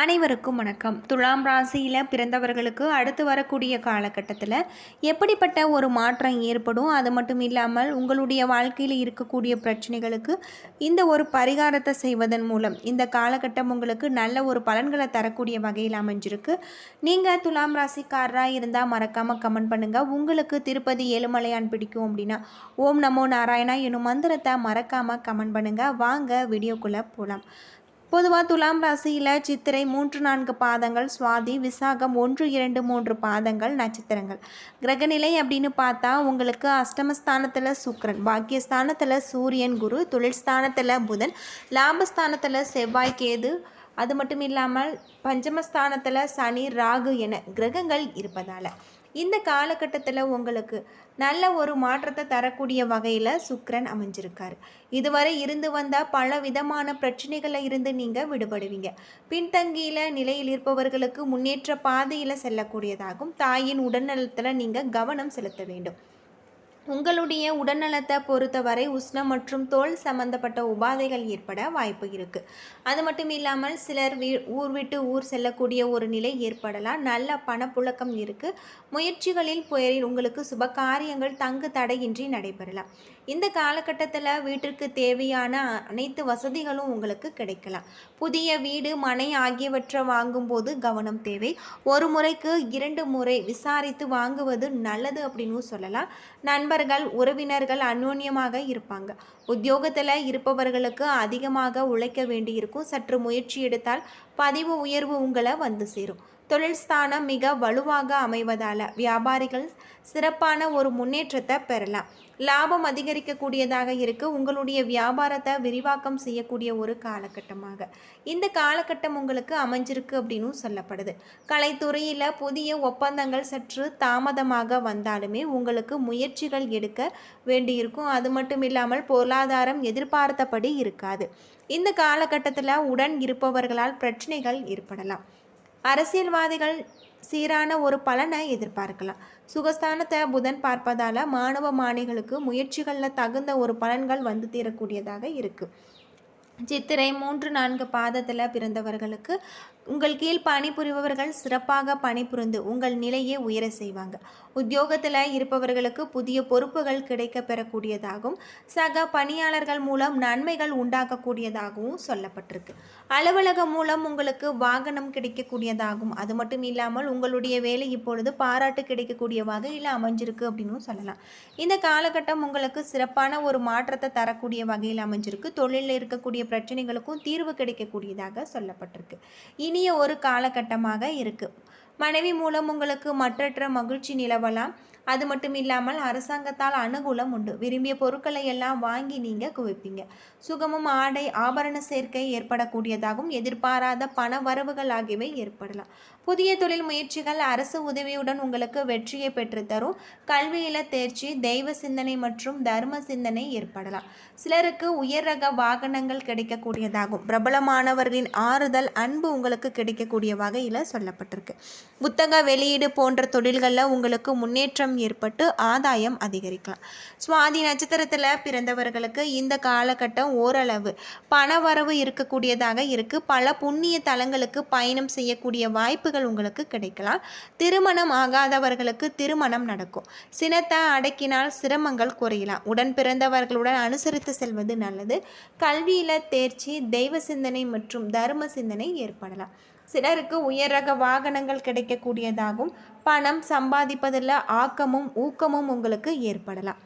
அனைவருக்கும் வணக்கம். துலாம் ராசியில் பிறந்தவர்களுக்கு அடுத்து வரக்கூடிய காலகட்டத்தில் எப்படிப்பட்ட ஒரு மாற்றம் ஏற்படும்? அது மட்டும் இல்லாமல் உங்களுடைய வாழ்க்கையில் இருக்கக்கூடிய பிரச்சனைகளுக்கு இந்த ஒரு பரிகாரத்தை செய்வதன் மூலம் இந்த காலகட்டம் உங்களுக்கு நல்ல ஒரு பலன்களை தரக்கூடிய வகையில் அமைஞ்சிருக்கு. நீங்கள் துலாம் ராசிக்காரராக இருந்தால் மறக்காமல் கமெண்ட் பண்ணுங்கள் உங்களுக்கு திருப்பதி ஏழுமலையான் பிடிக்கும் அப்படின்னா ஓம் நமோ நாராயணா எனும் மந்திரத்தை மறக்காமல் கமெண்ட் பண்ணுங்கள் வாங்க வீடியோக்குள்ளே போகலாம் பொதுவாக துலாம் ராசியில் சித்திரை மூன்று நான்கு பாதங்கள் சுவாதி விசாகம் ஒன்று இரண்டு மூன்று பாதங்கள் நட்சத்திரங்கள். கிரகநிலை அப்படின்னு பார்த்தா உங்களுக்கு அஷ்டமஸ்தானத்தில் சுக்கரன் பாக்கியஸ்தானத்தில் சூரியன் குரு தொழில் ஸ்தானத்தில் புதன் லாபஸ்தானத்தில் செவ்வாய் கேது. அது மட்டும் இல்லாமல் பஞ்சமஸ்தானத்தில் சனி ராகு என கிரகங்கள் இருப்பதால். இந்த காலகட்டத்தில் உங்களுக்கு நல்ல ஒரு மாற்றத்தை தரக்கூடிய வகையில் சுக்கரன் அமைஞ்சிருக்கார். இதுவரை இருந்து வந்தால் பல விதமான பிரச்சனைகளில் இருந்து நீங்கள் விடுபடுவீங்க. பின்தங்கியில் நிலையில் இருப்பவர்களுக்கு முன்னேற்ற பாதையில் செல்லக்கூடியதாகும். தாயின் உடல்நலத்தில் நீங்கள் கவனம் செலுத்த வேண்டும். உங்களுடைய உடல்நலத்தை பொறுத்தவரை உஷ்ணம் மற்றும் தோல் சம்பந்தப்பட்ட உபாதைகள் ஏற்பட வாய்ப்பு இருக்குது அது மட்டும் இல்லாமல் சிலர் வீ ஊர் விட்டு ஊர் செல்லக்கூடிய ஒரு நிலை ஏற்படலாம். நல்ல பணப்புழக்கம் இருக்குது முயற்சிகளில் புயலில் உங்களுக்கு சுப காரியங்கள் தங்கு தடையின்றி நடைபெறலாம். இந்த காலகட்டத்தில் வீட்டிற்கு தேவையான அனைத்து வசதிகளும் உங்களுக்கு கிடைக்கலாம். புதிய வீடு மனை ஆகியவற்றை வாங்கும்போது கவனம் தேவை. ஒரு முறைக்கு இரண்டு முறை விசாரித்து வாங்குவது நல்லது அப்படின்னு சொல்லலாம். நண்பர் நண்பர்கள் உறவினர்கள் அந்யோன்யமாக இருப்பாங்க. உத்தியோகத்தில் இருப்பவர்களுக்கு அதிகமாக உழைக்க வேண்டியிருக்கும். சற்று முயற்சி எடுத்தால் பதிவு உயர்வு உங்களை வந்து சேரும். தொழில் ஸ்தானம் மிக வலுவாக அமைவதால் வியாபாரிகள் சிறப்பான ஒரு முன்னேற்றத்தை பெறலாம். லாபம் அதிகரிக்கக்கூடியதாக இருக்கு. உங்களுடைய வியாபாரத்தை விரிவாக்கம் செய்யக்கூடிய ஒரு காலகட்டமாக. இந்த காலகட்டம் உங்களுக்கு அமைஞ்சிருக்கு அப்படின்னு சொல்லப்படுது. கலைத்துறையில் புதிய ஒப்பந்தங்கள் சற்று தாமதமாக வந்தாலுமே உங்களுக்கு முயற்சிகள் எடுக்க வேண்டியிருக்கும். அது மட்டும் இல்லாமல் பொருளாதாரம் எதிர்பார்த்தபடி இருக்காது. இந்த காலகட்டத்தில் உடன் இருப்பவர்களால் பிரச்சனைகள் ஏற்படலாம். அரசியல்வாதிகள் சீரான ஒரு பலனை எதிர்பார்க்கலாம். சுகஸ்தானத்தை புதன் பார்ப்பதால் மாணவ மாணிகளுக்கு முயற்சிகளில் தகுந்த ஒரு பலன்கள் வந்து தீரக்கூடியதாக இருக்குது சித்திரை மூன்று நான்கு பாதத்தில் பிறந்தவர்களுக்கு உங்கள் கீழ் பணிபுரிபவர்கள் சிறப்பாக பணிபுரிந்து உங்கள் நிலையை உயர செய்வாங்க. உத்தியோகத்தில் இருப்பவர்களுக்கு புதிய பொறுப்புகள் கிடைக்க பெறக்கூடியதாகவும் சக பணியாளர்கள் மூலம் நன்மைகள் உண்டாக்கக்கூடியதாகவும் சொல்லப்பட்டிருக்கு. அலுவலகம் மூலம் உங்களுக்கு வாகனம் கிடைக்கக்கூடியதாகும் அது மட்டும் இல்லாமல் உங்களுடைய வேலை இப்பொழுது பாராட்டு கிடைக்கக்கூடிய வகையில் அமைஞ்சிருக்கு அப்படின்னு சொல்லலாம். இந்த காலகட்டம் உங்களுக்கு சிறப்பான ஒரு மாற்றத்தை தரக்கூடிய வகையில் அமைஞ்சிருக்கு. தொழிலில் இருக்கக்கூடிய பிரச்சனைகளுக்கும் தீர்வு கிடைக்கக்கூடியதாக சொல்லப்பட்டிருக்கு. இனி இனிய ஒரு காலகட்டமாக இருக்குது மனைவி மூலம் உங்களுக்கு மற்றற்ற மகிழ்ச்சி நிலவலாம். அது மட்டும் இல்லாமல் அரசாங்கத்தால் அனுகூலம் உண்டு. விரும்பிய பொருட்களை எல்லாம் வாங்கி நீங்கள் குவிப்பீங்க. சுகமும் ஆடை ஆபரண சேர்க்கை ஏற்படக்கூடியதாகவும் எதிர்பாராத பண வரவுகள் ஆகியவை ஏற்படலாம். புதிய தொழில் முயற்சிகள் அரசு உதவியுடன் உங்களுக்கு வெற்றியை பெற்றுத்தரும் கல்வியில தேர்ச்சி தெய்வ சிந்தனை மற்றும் தர்ம சிந்தனை ஏற்படலாம். சிலருக்கு உயர் ரக வாகனங்கள் கிடைக்கக்கூடியதாகும். பிரபலமானவர்களின் ஆறுதல் அன்பு உங்களுக்கு கிடைக்கக்கூடிய வகையில் சொல்லப்பட்டிருக்கு. புத்தக வெளியீடு போன்ற தொழில்களில் உங்களுக்கு முன்னேற்றம் ஏற்பட்டு ஆதாயம் அதிகரிக்கலாம். சுவாதி நட்சத்திரத்தில் பிறந்தவர்களுக்கு இந்த காலகட்டம் ஓரளவு பணவரவு இருக்கக்கூடியதாக இருக்குது பல புண்ணிய தலங்களுக்கு பயணம் செய்யக்கூடிய வாய்ப்புகள் உங்களுக்கு கிடைக்கலாம். திருமணம் ஆகாதவர்களுக்கு திருமணம் நடக்கும். சினத்தை அடக்கினால் சிரமங்கள் குறையலாம். உடன் பிறந்தவர்களுடன் அனுசரித்து செல்வது நல்லது. கல்வியில் தேர்ச்சி தெய்வ சிந்தனை மற்றும் தர்ம சிந்தனை ஏற்படலாம். சிலருக்கு உயர் ரக வாகனங்கள் கிடைக்கக்கூடியதாகவும் பணம் சம்பாதிப்பதில் ஆக்கமும் ஊக்கமும் உங்களுக்கு ஏற்படலாம்.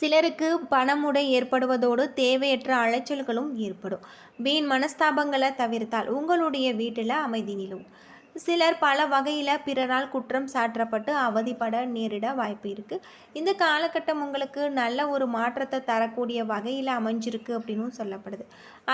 சிலருக்கு பணமுடை ஏற்படுவதோடு தேவையற்ற அலைச்சல்களும் ஏற்படும். வீண் மனஸ்தாபங்களை தவிர்த்தால் உங்களுடைய வீட்டில் அமைதி நிலவும். சிலர் பல வகையில் பிறரால் குற்றம் சாற்றப்பட்டு அவதிப்பட நேரிட வாய்ப்பு இருக்குது இந்த காலகட்டம் உங்களுக்கு நல்ல ஒரு மாற்றத்தை தரக்கூடிய வகையில் அமைஞ்சிருக்கு அப்படின்னு சொல்லப்படுது.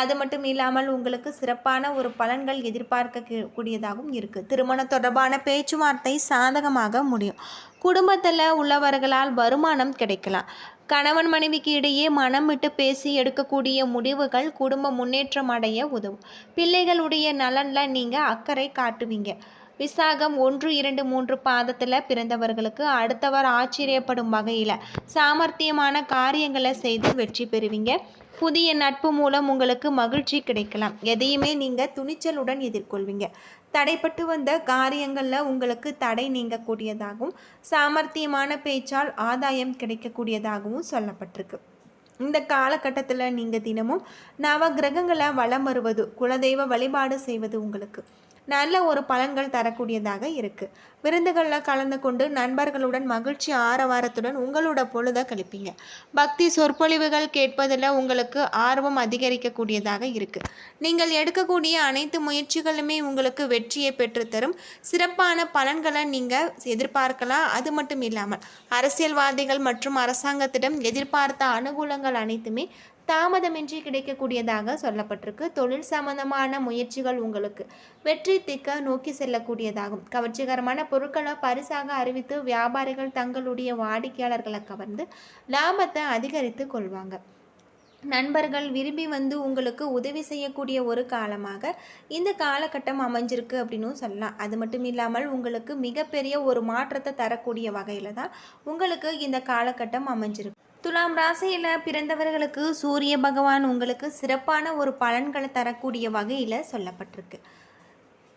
அது மட்டும் இல்லாமல் உங்களுக்கு சிறப்பான ஒரு பலன்கள் எதிர்பார்க்க கூடியதாகவும் இருக்குது திருமணம் தொடர்பான பேச்சுவார்த்தை சாதகமாக முடியும். குடும்பத்தில் உள்ளவர்களால் வருமானம் கிடைக்கலாம். கணவன் மனைவிக்கு இடையே மனம் விட்டு பேசி எடுக்கக்கூடிய முடிவுகள் குடும்ப முன்னேற்றம் அடைய உதவும். பிள்ளைகளுடைய நலனில் நீங்கள் அக்கறை காட்டுவீங்க. விசாகம் ஒன்று இரண்டு மூன்று பாதத்தில் பிறந்தவர்களுக்கு அடுத்தவர் ஆச்சரியப்படும் வகையில் சாமர்த்தியமான காரியங்களை செய்து வெற்றி பெறுவீங்க. புதிய நட்பு மூலம் உங்களுக்கு மகிழ்ச்சி கிடைக்கலாம். எதையுமே நீங்கள் துணிச்சலுடன் எதிர்கொள்வீங்க. தடைப்பட்டு வந்த காரியங்களில் உங்களுக்கு தடை நீங்கக்கூடியதாகவும் சாமர்த்தியமான பேச்சால் ஆதாயம் கிடைக்கக்கூடியதாகவும் சொல்லப்பட்டிருக்கு. இந்த காலகட்டத்தில் நீங்கள் தினமும் நவ கிரகங்களை வலம் வருவது குலதெய்வ வழிபாடு செய்வது உங்களுக்கு நல்ல ஒரு பலன்கள் தரக்கூடியதாக இருக்குது விருந்துகளில் கலந்து கொண்டு நண்பர்களுடன் மகிழ்ச்சி ஆரவாரத்துடன் உங்களோட பொழுதை கழிப்பீங்க. பக்தி சொற்பொழிவுகள் கேட்பதில் உங்களுக்கு ஆர்வம் அதிகரிக்கக்கூடியதாக இருக்குது நீங்கள் எடுக்கக்கூடிய அனைத்து முயற்சிகளுமே உங்களுக்கு வெற்றியை பெற்றுத்தரும். சிறப்பான பலன்களை நீங்கள் எதிர்பார்க்கலாம். அது மட்டும் இல்லாமல் அரசியல்வாதிகள் மற்றும் அரசாங்கத்திடம் எதிர்பார்த்த அனுகூலங்கள் அனைத்துமே தாமதமின்றி கிடைக்கக்கூடியதாக சொல்லப்பட்டிருக்கு. தொழில் சம்பந்தமான முயற்சிகள் உங்களுக்கு வெற்றி திக்க நோக்கி செல்லக்கூடியதாகும். கவர்ச்சிகரமான பொருட்களை பரிசாக அறிவித்து வியாபாரிகள் தங்களுடைய வாடிக்கையாளர்களை கவர்ந்து லாபத்தை அதிகரித்து கொள்வாங்க. நண்பர்கள் விரும்பி வந்து உங்களுக்கு உதவி செய்யக்கூடிய ஒரு காலமாக இந்த காலகட்டம் அமைஞ்சிருக்கு அப்படின்னும் சொல்லலாம். அது மட்டும் இல்லாமல் உங்களுக்கு மிகப்பெரிய ஒரு மாற்றத்தை தரக்கூடிய வகையில் தான் உங்களுக்கு இந்த காலகட்டம் அமைஞ்சிருக்கு. துலாம் ராசியில் பிறந்தவர்களுக்கு சூரிய பகவான் உங்களுக்கு சிறப்பான ஒரு பலன்களை தரக்கூடிய வகையில் சொல்லப்பட்டிருக்கு.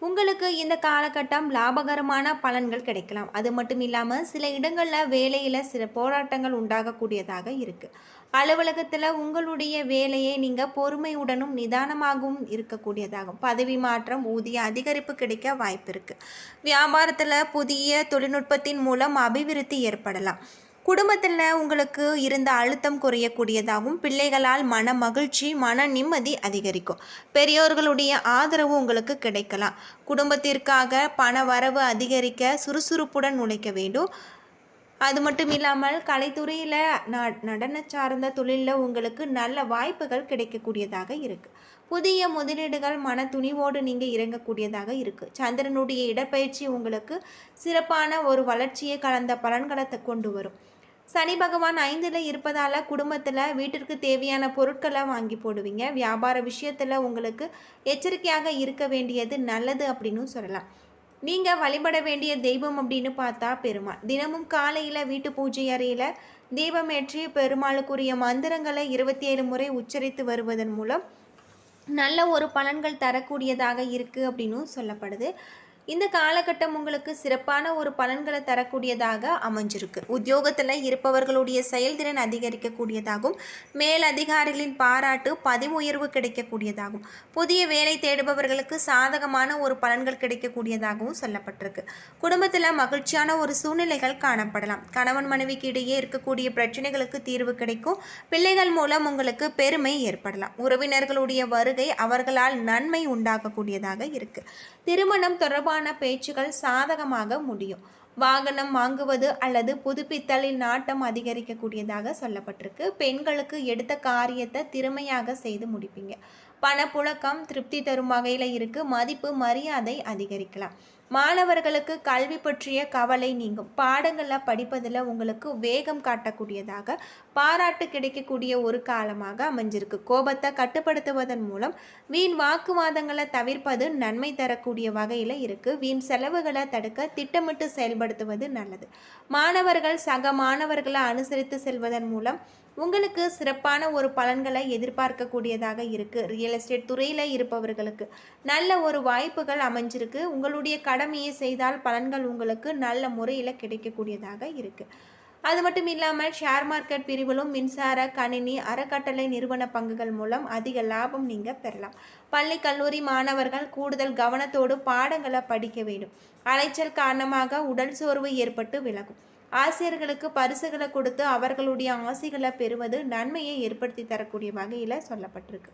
உங்களுக்கு இந்த காலகட்டம் லாபகரமான பலன்கள் கிடைக்கலாம். அது மட்டும் இல்லாமல் சில இடங்களில் வேலையில் சில போராட்டங்கள் உண்டாகக்கூடியதாக இருக்குது அலுவலகத்தில் உங்களுடைய வேலையை நீங்கள் பொறுமையுடனும் நிதானமாகவும் இருக்கக்கூடியதாகும். பதவி மாற்றம் ஊதிய அதிகரிப்பு கிடைக்க வாய்ப்பு இருக்குது வியாபாரத்தில் புதிய தொழில்நுட்பத்தின் மூலம் அபிவிருத்தி ஏற்படலாம். குடும்பத்தில் உங்களுக்கு இருந்த அழுத்தம் குறையக்கூடியதாகவும் பிள்ளைகளால் மன மகிழ்ச்சி மன நிம்மதி அதிகரிக்கும். பெரியோர்களுடைய ஆதரவு உங்களுக்கு கிடைக்கலாம். குடும்பத்திற்காக பண வரவு அதிகரிக்க சுறுசுறுப்புடன் உழைக்க வேண்டும். அது மட்டும் இல்லாமல் கலைத்துறையில் ந நடன சார்ந்த தொழிலில் உங்களுக்கு நல்ல வாய்ப்புகள் கிடைக்கக்கூடியதாக இருக்குது புதிய முதலீடுகள் மன துணிவோடு நீங்கள் இறங்கக்கூடியதாக இருக்குது சந்திரனுடைய இடப்பயிற்சி உங்களுக்கு சிறப்பான ஒரு வளர்ச்சியை கலந்த பலன்களை கொண்டு வரும். சனி பகவான் ஐந்தில் இருப்பதால் குடும்பத்தில் வீட்டிற்கு தேவையான பொருட்களை வாங்கி போடுவீங்க. வியாபார விஷயத்தில் உங்களுக்கு எச்சரிக்கையாக இருக்க வேண்டியது நல்லது அப்படின்னு சொல்லலாம். நீங்கள் வழிபட வேண்டிய தெய்வம் அப்படின்னு பார்த்தா பெருமாள். தினமும் காலையில் வீட்டு பூஜை அறையில் தீபமேற்றி பெருமாளுக்குரிய மந்திரங்களை இருபத்தி ஏழு முறை உச்சரித்து வருவதன் மூலம் நல்ல ஒரு பலன்கள் தரக்கூடியதாக இருக்குது அப்படின்னு சொல்லப்படுது. இந்த காலகட்டம் உங்களுக்கு சிறப்பான ஒரு பலன்களை தரக்கூடியதாக அமைஞ்சிருக்கு. உத்தியோகத்தில் இருப்பவர்களுடைய செயல்திறன் அதிகரிக்கக்கூடியதாகும். மேல் அதிகாரிகளின் பாராட்டு பதிவு உயர்வு கிடைக்கக்கூடியதாகும். புதிய வேலை தேடுபவர்களுக்கு சாதகமான ஒரு பலன்கள் கிடைக்கக்கூடியதாகவும் சொல்லப்பட்டிருக்கு. குடும்பத்தில் மகிழ்ச்சியான ஒரு சூழ்நிலைகள் காணப்படலாம். கணவன் மனைவிக்கு இடையே இருக்கக்கூடிய பிரச்சனைகளுக்கு தீர்வு கிடைக்கும். பிள்ளைகள் மூலம் உங்களுக்கு பெருமை ஏற்படலாம். உறவினர்களுடைய வருகை அவர்களால் நன்மை உண்டாகக்கூடியதாக இருக்குது திருமணம் தொடர்பான பேச்சுகள் சாதகமாக முடியும். வாகனம் வாங்குவது அல்லது புதுப்பித்தலில் நாட்டம் அதிகரிக்கக்கூடியதாக சொல்லப்பட்டிருக்கு. பெண்களுக்கு எடுத்த காரியத்தை திறமையாக செய்து முடிப்பீங்க. பணப்புழக்கம் திருப்தி தரும் வகையில் இருக்குது மதிப்பு மரியாதை அதிகரிக்கலாம். மாணவர்களுக்கு கல்வி பற்றிய கவலை நீங்கும். பாடங்களில் படிப்பதில் உங்களுக்கு வேகம் காட்டக்கூடியதாக பாராட்டு கிடைக்கக்கூடிய ஒரு காலமாக அமைஞ்சிருக்கு. கோபத்தை கட்டுப்படுத்துவதன் மூலம் வீண் வாக்குவாதங்களை தவிர்ப்பது நன்மை தரக்கூடிய வகையில் இருக்குது வீண் செலவுகளை தடுக்க திட்டமிட்டு செயல்படுத்துவது நல்லது. மாணவர்கள் சக மாணவர்களை அனுசரித்து செல்வதன் மூலம் உங்களுக்கு சிறப்பான ஒரு பலன்களை எதிர்பார்க்கக்கூடியதாக இருக்குது ரியல் எஸ்டேட் துறையில் இருப்பவர்களுக்கு நல்ல ஒரு வாய்ப்புகள் அமைஞ்சிருக்கு. உங்களுடைய கடமையை செய்தால் பலன்கள் உங்களுக்கு நல்ல முறையில் கிடைக்கக்கூடியதாக இருக்குது அது மட்டும் இல்லாமல் ஷேர் மார்க்கெட் பிரிவிலும் மின்சார கணினி அறக்கட்டளை நிறுவன பங்குகள் மூலம் அதிக லாபம் நீங்கள் பெறலாம். பள்ளி கல்லூரி மாணவர்கள் கூடுதல் கவனத்தோடு பாடங்களை படிக்க வேண்டும். அலைச்சல் காரணமாக உடல் சோர்வு ஏற்பட்டு விலகும். ஆசிரியர்களுக்கு பரிசுகளை கொடுத்து அவர்களுடைய ஆசைகளை பெறுவது நன்மையை ஏற்படுத்தி தரக்கூடிய வகையில் சொல்லப்பட்டிருக்கு.